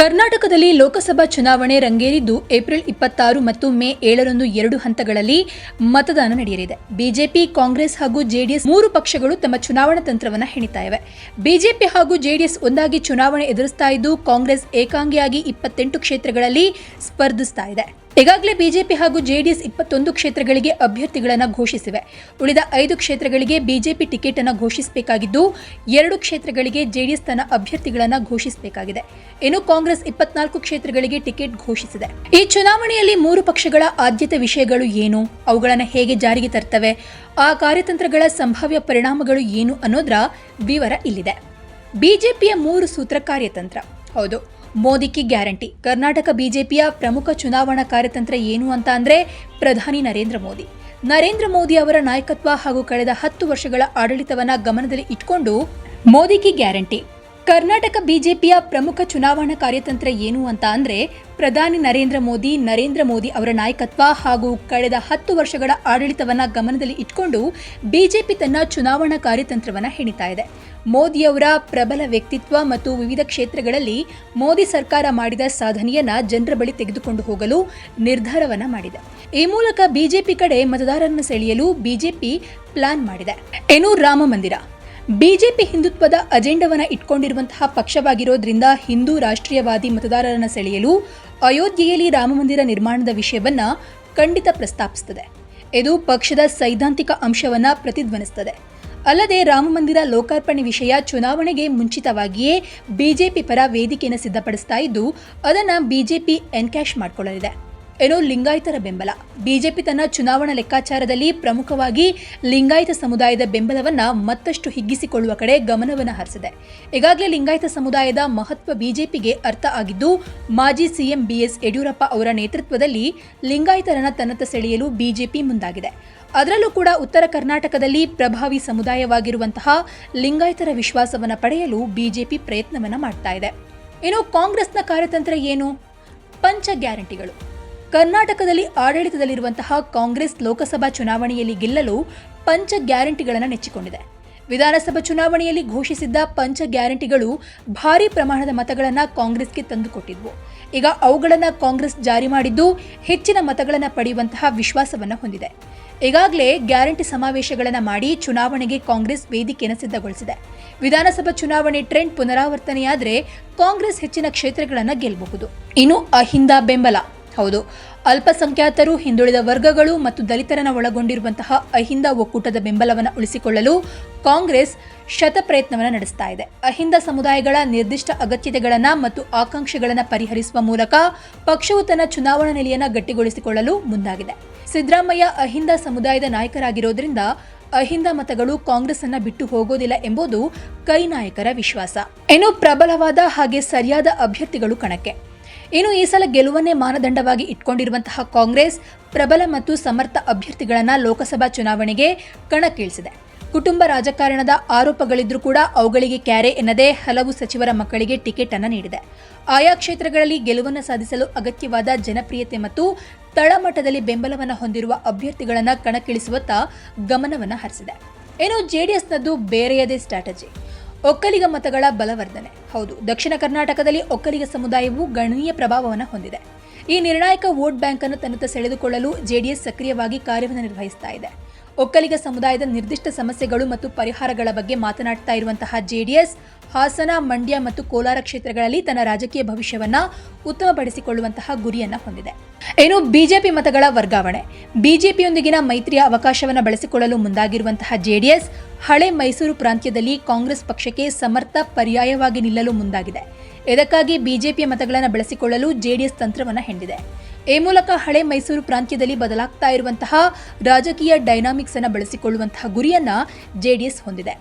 ಕರ್ನಾಟಕದಲ್ಲಿ ಲೋಕಸಭಾ ಚುನಾವಣೆ ರಂಗೇರಿದ್ದು ಏಪ್ರಿಲ್ ಇಪ್ಪತ್ತಾರು ಮತ್ತು ಮೇ ಏಳರಂದು ಎರಡು ಹಂತಗಳಲ್ಲಿ ಮತದಾನ ನಡೆಯಲಿದೆ. ಬಿಜೆಪಿ, ಕಾಂಗ್ರೆಸ್ ಹಾಗೂ ಜೆಡಿಎಸ್ ಮೂರು ಪಕ್ಷಗಳು ತಮ್ಮ ಚುನಾವಣಾ ತಂತ್ರವನ್ನು ಹೆಣಿತಾ ಇವೆ. ಬಿಜೆಪಿ ಹಾಗೂ ಜೆಡಿಎಸ್ ಒಂದಾಗಿ ಚುನಾವಣೆ ಎದುರಿಸ್ತಾ ಇದ್ದು ಕಾಂಗ್ರೆಸ್ ಏಕಾಂಗಿಯಾಗಿ ಇಪ್ಪತ್ತೆಂಟು ಕ್ಷೇತ್ರಗಳಲ್ಲಿ ಸ್ಪರ್ಧಿಸ್ತಾ ಇದೆ. ಈಗಾಗಲೇ ಬಿಜೆಪಿ ಹಾಗೂ ಜೆಡಿಎಸ್ ಇಪ್ಪತ್ತೊಂದು ಕ್ಷೇತ್ರಗಳಿಗೆ ಅಭ್ಯರ್ಥಿಗಳನ್ನು ಘೋಷಿಸಿವೆ. ಉಳಿದ ಐದು ಕ್ಷೇತ್ರಗಳಿಗೆ ಬಿಜೆಪಿ ಟಿಕೆಟ್ ಅನ್ನು ಘೋಷಿಸಬೇಕಾಗಿದ್ದು, ಎರಡು ಕ್ಷೇತ್ರಗಳಿಗೆ ಜೆಡಿಎಸ್ ತನ್ನ ಅಭ್ಯರ್ಥಿಗಳನ್ನು ಘೋಷಿಸಬೇಕಾಗಿದೆ. ಇನ್ನು ಕಾಂಗ್ರೆಸ್ ಇಪ್ಪತ್ನಾಲ್ಕು ಕ್ಷೇತ್ರಗಳಿಗೆ ಟಿಕೆಟ್ ಘೋಷಿಸಿದೆ. ಈ ಚುನಾವಣೆಯಲ್ಲಿ ಮೂರು ಪಕ್ಷಗಳ ಆದ್ಯತೆ ವಿಷಯಗಳು ಏನು? ಅವುಗಳನ್ನು ಹೇಗೆ ಜಾರಿಗೆ ತರ್ತವೆ? ಆ ಕಾರ್ಯತಂತ್ರಗಳ ಸಂಭಾವ್ಯ ಪರಿಣಾಮಗಳು ಏನು ಅನ್ನೋದರ ವಿವರ ಇಲ್ಲಿದೆ. ಬಿಜೆಪಿಯ ಮೂರು ಸೂತ್ರ ಕಾರ್ಯತಂತ್ರ. ಹೌದು ಮೋದಿ ಕಿ ಗ್ಯಾರಂಟಿ. ಕರ್ನಾಟಕ ಬಿಜೆಪಿಯ ಪ್ರಮುಖ ಚುನಾವಣಾ ಕಾರ್ಯತಂತ್ರ ಏನು ಅಂತ ಅಂದ್ರೆ ಪ್ರಧಾನಿ ನರೇಂದ್ರ ಮೋದಿ. ನರೇಂದ್ರ ಮೋದಿ ಅವರ ನಾಯಕತ್ವ ಹಾಗೂ ಕಳೆದ ಹತ್ತು ವರ್ಷಗಳ ಆಡಳಿತವನ್ನ ಗಮನದಲ್ಲಿ ಇಟ್ಕೊಂಡು ಮೋದಿ ಕಿ ಗ್ಯಾರಂಟಿ. ಕರ್ನಾಟಕ ಬಿಜೆಪಿಯ ಪ್ರಮುಖ ಚುನಾವಣಾ ಕಾರ್ಯತಂತ್ರ ಏನು ಅಂತ ಅಂದರೆ ಪ್ರಧಾನಿ ನರೇಂದ್ರ ಮೋದಿ ನರೇಂದ್ರ ಮೋದಿ ಅವರ ನಾಯಕತ್ವ ಹಾಗೂ ಕಳೆದ ಹತ್ತು ವರ್ಷಗಳ ಆಡಳಿತವನ್ನ ಗಮನದಲ್ಲಿ ಇಟ್ಕೊಂಡು ಬಿಜೆಪಿ ತನ್ನ ಚುನಾವಣಾ ಕಾರ್ಯತಂತ್ರವನ್ನ ಹೆಣಿತಾ ಇದೆ. ಮೋದಿಯವರ ಪ್ರಬಲ ವ್ಯಕ್ತಿತ್ವ ಮತ್ತು ವಿವಿಧ ಕ್ಷೇತ್ರಗಳಲ್ಲಿ ಮೋದಿ ಸರ್ಕಾರ ಮಾಡಿದ ಸಾಧನೆಯನ್ನ ಜನರ ಬಳಿ ತೆಗೆದುಕೊಂಡು ಹೋಗಲು ನಿರ್ಧಾರವನ್ನ ಮಾಡಿದೆ. ಈ ಮೂಲಕ ಬಿಜೆಪಿ ಕಡೆ ಮತದಾರರನ್ನು ಸೆಳೆಯಲು ಬಿಜೆಪಿ ಪ್ಲಾನ್ ಮಾಡಿದೆ. ಏನು ರಾಮ ಮಂದಿರ. ಬಿಜೆಪಿ ಹಿಂದುತ್ವದ ಅಜೆಂಡವನ್ನ ಇಟ್ಕೊಂಡಿರುವಂತಹ ಪಕ್ಷವಾಗಿರೋದ್ರಿಂದ ಹಿಂದೂ ರಾಷ್ಟ್ರೀಯವಾದಿ ಮತದಾರರನ್ನು ಸೆಳೆಯಲು ಅಯೋಧ್ಯೆಯಲ್ಲಿ ರಾಮಮಂದಿರ ನಿರ್ಮಾಣದ ವಿಷಯವನ್ನ ಖಂಡಿತ ಪ್ರಸ್ತಾಪಿಸುತ್ತದೆ ಇದು ಪಕ್ಷದ ಸೈದ್ಧಾಂತಿಕ ಅಂಶವನ್ನ ಪ್ರತಿಧ್ವನಿಸುತ್ತದೆ ಅಲ್ಲದೆ ರಾಮಮಂದಿರ ಲೋಕಾರ್ಪಣೆ ವಿಷಯ ಚುನಾವಣೆಗೆ ಮುಂಚಿತವಾಗಿಯೇ ಬಿಜೆಪಿ ಪರ ವೇದಿಕೆಯನ್ನು ಸಿದ್ಧಪಡಿಸ್ತಾ ಇದ್ದು, ಅದನ್ನು ಬಿಜೆಪಿ ಎನ್ಕ್ಯಾಶ್ ಮಾಡಿಕೊಳ್ಳಲಿದೆ. ಏನೋ ಲಿಂಗಾಯತರ ಬೆಂಬಲ. ಬಿಜೆಪಿ ತನ್ನ ಚುನಾವಣಾ ಲೆಕ್ಕಾಚಾರದಲ್ಲಿ ಪ್ರಮುಖವಾಗಿ ಲಿಂಗಾಯತ ಸಮುದಾಯದ ಬೆಂಬಲವನ್ನ ಮತ್ತಷ್ಟು ಹಿಗ್ಗಿಸಿಕೊಳ್ಳುವ ಕಡೆ ಗಮನವನ್ನು ಹರಿಸಿದೆ. ಈಗಾಗಲೇ ಲಿಂಗಾಯತ ಸಮುದಾಯದ ಮಹತ್ವ ಬಿಜೆಪಿಗೆ ಅರ್ಥ ಆಗಿದ್ದು, ಮಾಜಿ ಸಿಎಂ ಬಿಎಸ್ ಯಡಿಯೂರಪ್ಪ ಅವರ ನೇತೃತ್ವದಲ್ಲಿ ಲಿಂಗಾಯತರನ್ನ ತನ್ನತ್ತ ಸೆಳೆಯಲು ಬಿಜೆಪಿ ಮುಂದಾಗಿದೆ. ಅದರಲ್ಲೂ ಕೂಡ ಉತ್ತರ ಕರ್ನಾಟಕದಲ್ಲಿ ಪ್ರಭಾವಿ ಸಮುದಾಯವಾಗಿರುವಂತಹ ಲಿಂಗಾಯತರ ವಿಶ್ವಾಸವನ್ನು ಪಡೆಯಲು ಬಿಜೆಪಿ ಪ್ರಯತ್ನವನ್ನ ಮಾಡ್ತಾ ಇದೆ. ಇನ್ನು ಕಾಂಗ್ರೆಸ್ನ ಕಾರ್ಯತಂತ್ರ ಏನು? ಪಂಚ ಗ್ಯಾರಂಟಿಗಳು. ಕರ್ನಾಟಕದಲ್ಲಿ ಆಡಳಿತದಲ್ಲಿರುವಂತಹ ಕಾಂಗ್ರೆಸ್ ಲೋಕಸಭಾ ಚುನಾವಣೆಯಲ್ಲಿ ಗೆಲ್ಲಲು ಪಂಚ ಗ್ಯಾರಂಟಿಗಳನ್ನು ನೆಚ್ಚಿಕೊಂಡಿದೆ. ವಿಧಾನಸಭಾ ಚುನಾವಣೆಯಲ್ಲಿ ಘೋಷಿಸಿದ್ದ ಪಂಚ ಗ್ಯಾರಂಟಿಗಳು ಭಾರಿ ಪ್ರಮಾಣದ ಮತಗಳನ್ನು ಕಾಂಗ್ರೆಸ್ಗೆ ತಂದುಕೊಟ್ಟಿದ್ವು. ಈಗ ಅವುಗಳನ್ನು ಕಾಂಗ್ರೆಸ್ ಜಾರಿ ಮಾಡಿದ್ದು ಹೆಚ್ಚಿನ ಮತಗಳನ್ನು ಪಡೆಯುವಂತಹ ವಿಶ್ವಾಸವನ್ನು ಹೊಂದಿದೆ. ಈಗಾಗಲೇ ಗ್ಯಾರಂಟಿ ಸಮಾವೇಶಗಳನ್ನು ಮಾಡಿ ಚುನಾವಣೆಗೆ ಕಾಂಗ್ರೆಸ್ ವೇದಿಕೆಯನ್ನು ಸಿದ್ಧಗೊಳಿಸಿದೆ. ವಿಧಾನಸಭಾ ಚುನಾವಣೆ ಟ್ರೆಂಡ್ ಪುನರಾವರ್ತನೆಯಾದರೆ ಕಾಂಗ್ರೆಸ್ ಹೆಚ್ಚಿನ ಕ್ಷೇತ್ರಗಳನ್ನು ಗೆಲ್ಲಬಹುದು ಇನ್ನು ಅಹಿಂದ ಬೆಂಬಲ. ಹೌದು. ಅಲ್ಪಸಂಖ್ಯಾತರು, ಹಿಂದುಳಿದ ವರ್ಗಗಳು ಮತ್ತು ದಲಿತರನ್ನು ಒಳಗೊಂಡಿರುವಂತಹ ಅಹಿಂದ ಒಕ್ಕೂಟದ ಬೆಂಬಲವನ್ನು ಉಳಿಸಿಕೊಳ್ಳಲು ಕಾಂಗ್ರೆಸ್ ಶತಪ್ರಯತ್ನವನ್ನು ನಡೆಸ್ತಾ ಇದೆ. ಅಹಿಂದ ಸಮುದಾಯಗಳ ನಿರ್ದಿಷ್ಟ ಅಗತ್ಯತೆಗಳನ್ನು ಮತ್ತು ಆಕಾಂಕ್ಷೆಗಳನ್ನು ಪರಿಹರಿಸುವ ಮೂಲಕ ಪಕ್ಷವು ತನ್ನ ಚುನಾವಣಾ ನೆಲೆಯನ್ನು ಗಟ್ಟಿಗೊಳಿಸಿಕೊಳ್ಳಲು ಮುಂದಾಗಿದೆ. ಸಿದ್ದರಾಮಯ್ಯ ಅಹಿಂದ ಸಮುದಾಯದ ನಾಯಕರಾಗಿರೋದ್ರಿಂದ ಅಹಿಂದ ಮತಗಳು ಕಾಂಗ್ರೆಸ್ ಅನ್ನ ಬಿಟ್ಟು ಹೋಗೋದಿಲ್ಲ ಎಂಬುದು ಕೈ ನಾಯಕರ ವಿಶ್ವಾಸ. ಇನ್ನು ಪ್ರಬಲವಾದ ಹಾಗೆ ಸರಿಯಾದ ಅಭ್ಯರ್ಥಿಗಳು ಕಣಕ್ಕೆ. ಇನ್ನು ಈ ಸಲ ಗೆಲುವನ್ನೇ ಮಾನದಂಡವಾಗಿ ಇಟ್ಕೊಂಡಿರುವಂತಹ ಕಾಂಗ್ರೆಸ್ ಪ್ರಬಲ ಮತ್ತು ಸಮರ್ಥ ಅಭ್ಯರ್ಥಿಗಳನ್ನು ಲೋಕಸಭಾ ಚುನಾವಣೆಗೆ ಕಣಕ್ಕಿಳಿಸಿದೆ. ಕುಟುಂಬ ರಾಜಕಾರಣದ ಆರೋಪಗಳಿದ್ರೂ ಕೂಡ ಅವುಗಳಿಗೆ ಕ್ಯಾರೆ ಎನ್ನದೇ ಹಲವು ಸಚಿವರ ಮಕ್ಕಳಿಗೆ ಟಿಕೆಟ್ ಅನ್ನು ನೀಡಿದೆ. ಆಯಾ ಕ್ಷೇತ್ರಗಳಲ್ಲಿ ಗೆಲುವನ್ನು ಸಾಧಿಸಲು ಅಗತ್ಯವಾದ ಜನಪ್ರಿಯತೆ ಮತ್ತು ತಳಮಟ್ಟದಲ್ಲಿ ಬೆಂಬಲವನ್ನು ಹೊಂದಿರುವ ಅಭ್ಯರ್ಥಿಗಳನ್ನು ಕಣಕ್ಕಿಳಿಸುವತ್ತ ಗಮನವನ್ನು ಹರಿಸಿದೆ. ಇನ್ನು ಜೆಡಿಎಸ್ನದ್ದು ಬೇರೆಯದೇ ಸ್ಟ್ರಾಟಜಿ. ಒಕ್ಕಲಿಗ ಮತಗಳ ಬಲವರ್ಧನೆ. ಹೌದು ದಕ್ಷಿಣ ಕರ್ನಾಟಕದಲ್ಲಿ ಒಕ್ಕಲಿಗ ಸಮುದಾಯವು ಗಣನೀಯ ಪ್ರಭಾವವನ್ನು ಹೊಂದಿದೆ. ಈ ನಿರ್ಣಾಯಕ ವೋಟ್ ಬ್ಯಾಂಕ್ ಅನ್ನು ತನ್ನತ್ತ ಸೆಳೆದುಕೊಳ್ಳಲು ಜೆಡಿಎಸ್ ಸಕ್ರಿಯವಾಗಿ ಕಾರ್ಯವನ್ನು ನಿರ್ವಹಿಸ್ತಾ ಇದೆ. ಒಕ್ಕಲಿಗ ಸಮುದಾಯದ ನಿರ್ದಿಷ್ಟ ಸಮಸ್ಯೆಗಳು ಮತ್ತು ಪರಿಹಾರಗಳ ಬಗ್ಗೆ ಮಾತನಾಡ್ತಾ ಇರುವಂತಹ ಜೆಡಿಎಸ್, ಹಾಸನ, ಮಂಡ್ಯ ಮತ್ತು ಕೋಲಾರ ಕ್ಷೇತ್ರಗಳಲ್ಲಿ ತನ್ನ ರಾಜಕೀಯ ಭವಿಷ್ಯವನ್ನ ಉತ್ತಮಪಡಿಸಿಕೊಳ್ಳುವಂತಹ ಗುರಿಯನ್ನ ಹೊಂದಿದೆ. ಇನ್ನು ಬಿಜೆಪಿ ಮತಗಳ ವರ್ಗಾವಣೆ. ಬಿಜೆಪಿಯೊಂದಿಗಿನ ಮೈತ್ರಿಯ ಅವಕಾಶವನ್ನು ಬಳಸಿಕೊಳ್ಳಲು ಮುಂದಾಗಿರುವಂತಹ ಜೆಡಿಎಸ್, ಹಳೆ ಮೈಸೂರು ಪ್ರಾಂತ್ಯದಲ್ಲಿ ಕಾಂಗ್ರೆಸ್ ಪಕ್ಷಕ್ಕೆ ಸಮರ್ಥ ಪರ್ಯಾಯವಾಗಿ ನಿಲ್ಲಲು ಮುಂದಾಗಿದೆ. ಇದಕ್ಕಾಗಿ ಬಿಜೆಪಿಯ ಮತಗಳನ್ನು ಬಳಸಿಕೊಳ್ಳಲು ಜೆಡಿಎಸ್ ತಂತ್ರವನ್ನು ಹೆಂಡಿದೆ ಈ ಮೂಲಕ ಹಳೆ ಮೈಸೂರು ಪ್ರಾಂತ್ಯದಲ್ಲಿ ಬದಲಾಗ್ತಾ ಇರುವಂತಹ ರಾಜಕೀಯ ಡೈನಾಮಿಕ್ಸ್ ಅನ್ನು ಬಳಸಿಕೊಳ್ಳುವಂತಹ ಗುರಿಯನ್ನ ಜೆಡಿಎಸ್ ಹೊಂದಿದೆ.